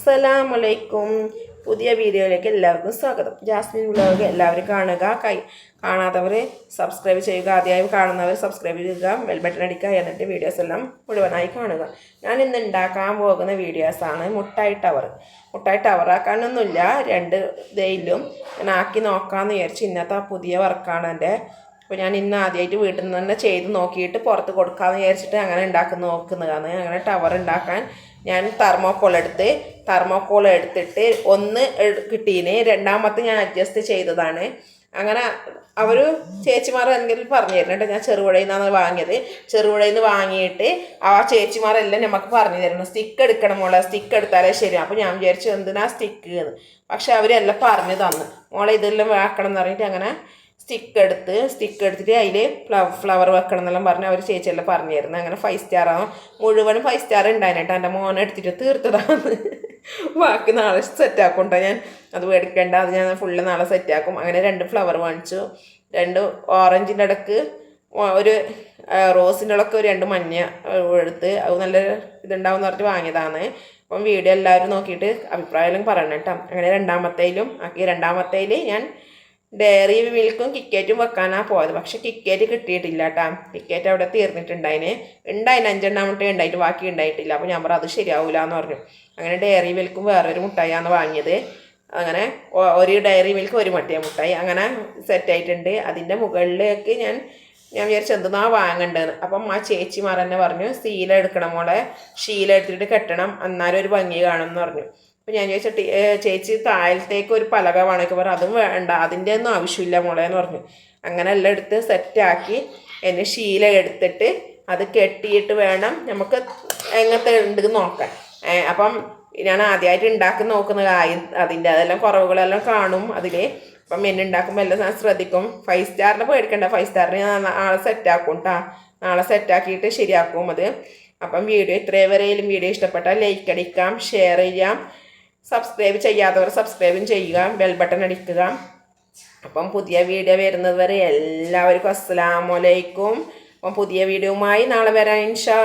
അസ്സലാമലൈക്കും. പുതിയ വീഡിയോയിലേക്ക് എല്ലാവർക്കും സ്വാഗതം. ജാസ്മിൻ വ്ലോഗ് എല്ലാവരും കാണുക. കൈ കാണാത്തവർ സബ്സ്ക്രൈബ് ചെയ്യുക. ആദ്യമായി കാണുന്നവർ സബ്സ്ക്രൈബ് ചെയ്യുക. ബെൽ ബട്ടൺ അടിക്കുക. എന്നിട്ട് വീഡിയോസ് എല്ലാം മുഴുവനായി കാണുക. ഞാൻ ഇന്ന് ഉണ്ടാക്കാൻ പോകുന്ന വീഡിയോസാണ് മുട്ടായി ടവർ മുട്ടായി ടവർ ആക്കാനൊന്നുമില്ല. രണ്ട് ഇതയിലും ഞാൻ ആക്കി നോക്കാമെന്ന് വിചാരിച്ചു ഇന്നത്തെ പുതിയ വർക്കാണ് എന്റെ അപ്പോൾ ഞാൻ ഇന്ന് ആദ്യമായിട്ട് വീട്ടിൽ നിന്ന് തന്നെ ചെയ്ത് നോക്കിയിട്ട് പുറത്ത് കൊടുക്കാമെന്ന് വിചാരിച്ചിട്ട് അങ്ങനെ ഉണ്ടാക്കുന്ന നോക്കുന്നതാണ് അങ്ങനെ ടവർ ഉണ്ടാക്കാൻ ഞാൻ തെർമോക്കോൾ എടുത്ത് തെർമോക്കോൾ എടുത്തിട്ട് ഒന്ന് കിട്ടീന്. രണ്ടാമത്തെ ഞാൻ അഡ്ജസ്റ്റ് ചെയ്തതാണ്. അങ്ങനെ അവർ ചേച്ചിമാർ എന്തെങ്കിലും പറഞ്ഞു തരുന്നുണ്ട് ഞാൻ ചെറുപുഴയിൽ നിന്നാണ് വാങ്ങിയത്. ചെറുപുഴയിൽ നിന്ന് വാങ്ങിയിട്ട് ആ ചേച്ചിമാരെല്ലാം നമുക്ക് പറഞ്ഞു തരണം സ്റ്റിക്ക് എടുക്കണം മോളെ സ്റ്റിക്ക് എടുത്താലേ ശരി. അപ്പോൾ ഞാൻ വിചാരിച്ചു എന്തിനാ സ്റ്റിക്ക് എന്ന്. പക്ഷെ അവരെല്ലാം പറഞ്ഞു തന്നു. മോളെ ഇതെല്ലാം വാക്കണം എന്ന് പറഞ്ഞിട്ട് അങ്ങനെ സ്റ്റിക്ക് എടുത്ത് സ്റ്റിക്ക് എടുത്തിട്ട് അതിൽ ഫ്ലവർ ഫ്ലവർ വെക്കണം എന്നെല്ലാം പറഞ്ഞ് അവർ ചേച്ചിയെല്ലാം പറഞ്ഞു തരുന്നത് അങ്ങനെ ഫൈവ് സ്റ്റാർ ആവും. മുഴുവനും ഫൈവ് സ്റ്റാർ ഉണ്ടായിരുന്നു എന്റെ മോനെ എടുത്തിട്ട് തീർത്തതാണ് ബാക്കി നാളെ സെറ്റ് ആക്കുണ്ടോ ഞാൻ. അത് മേടിക്കേണ്ട. അത് ഞാൻ ഫുള്ള് നാളെ സെറ്റ് ആക്കും. അങ്ങനെ രണ്ട് ഫ്ലവർ വാങ്ങിച്ചു. രണ്ട് ഓറഞ്ചിന്റെ ഇടയ്ക്ക് ഒരു റോസിന്റെ ഇടയ്ക്ക് ഒരു രണ്ട് മഞ്ഞ എടുത്ത് അത് നല്ല ഇതുണ്ടാവും എന്ന് പറഞ്ഞിട്ട് വാങ്ങിയതാണ്. അപ്പം വീഡിയോ എല്ലാവരും നോക്കിയിട്ട് അഭിപ്രായം പറയണം കേട്ടോ. അങ്ങനെ രണ്ടാമത്തേലും ആക്കി രണ്ടാമത്തേൽ ഞാൻ ഡയറി മിൽക്കും കിക്കറ്റും വെക്കാനാണ് പോയത്. പക്ഷെ കിക്കറ്റ് കിട്ടിയിട്ടില്ല കേട്ടാ കിക്കറ്റ് അവിടെ തീർന്നിട്ടുണ്ടായിന്. ഉണ്ടായിന് അഞ്ചെണ്ണാമത്തെ ഉണ്ടായിട്ട് ബാക്കി ഉണ്ടായിട്ടില്ല. അപ്പോൾ ഞാൻ പറഞ്ഞു അത് ശരിയാവില്ല എന്ന് പറഞ്ഞു. അങ്ങനെ ഡയറി മിൽക്കും വേറൊരു മുട്ടായിയാണ് വാങ്ങിയത്. അങ്ങനെ ഒരു ഡയറി മിൽക്ക് ഒരു മട്ടിയ മുട്ടായി. അങ്ങനെ സെറ്റായിട്ടുണ്ട് അതിന്റെ മുകളിലേക്ക് ഞാൻ ഞാൻ വിചാരിച്ചു എന്തെന്നാ വാങ്ങേണ്ടത് അപ്പം ആ ചേച്ചിമാർ തന്നെ പറഞ്ഞു ശീല എടുക്കണം മോളെ. ശീല എടുത്തിട്ട് കെട്ടണം. എന്നാലും ഒരു ഭംഗി കാണും എന്ന് പറഞ്ഞു. അപ്പം ഞാൻ ചോദിച്ച "ടീ- ചേച്ചി താഴത്തേക്ക് ഒരു പലക വേണമെങ്കിൽ പറഞ്ഞു. അതും വേണ്ട. അതിന്റെ ഒന്നും ആവശ്യമില്ല മോളെ എന്ന് പറഞ്ഞു. അങ്ങനെ എല്ലാം എടുത്ത് സെറ്റാക്കി എന്നെ ശീല എടുത്തിട്ട് അത് കെട്ടിയിട്ട് വേണം നമുക്ക് എങ്ങനത്തെ ഉണ്ട് നോക്കാൻ. അപ്പം ഞാൻ ആദ്യമായിട്ട് ഉണ്ടാക്കി നോക്കുന്ന കാര്യം അതിന്റെ അതെല്ലാം കുറവുകളെല്ലാം കാണും അതിൽ അപ്പം എന്നെ ഉണ്ടാക്കുമ്പോൾ എല്ലാം ഞാൻ ശ്രദ്ധിക്കും. ഫൈവ് സ്റ്റാറിന് പേടിക്കണ്ട. ഫൈവ് സ്റ്റാറിന് ഞാൻ നാളെ സെറ്റാക്കും കേട്ടോ നാളെ സെറ്റാക്കിയിട്ട് ശരിയാക്കും അത്. അപ്പം വീഡിയോ ഇത്രയും വരെയും വീഡിയോ ഇഷ്ടപ്പെട്ടാൽ ലൈക്ക് അടിക്കാം ഷെയർ ചെയ്യാം. സബ്സ്ക്രൈബ് ചെയ്യാത്തവർ സബ്സ്ക്രൈബും ചെയ്യുക ബെൽ ബട്ടൺ അടിക്കുക. അപ്പം പുതിയ വീഡിയോ വരുന്നത് വരെ എല്ലാവർക്കും അസ്സാമലൈക്കും അപ്പം പുതിയ വീഡിയോയുമായി നാളെ വരാം ഇൻഷാ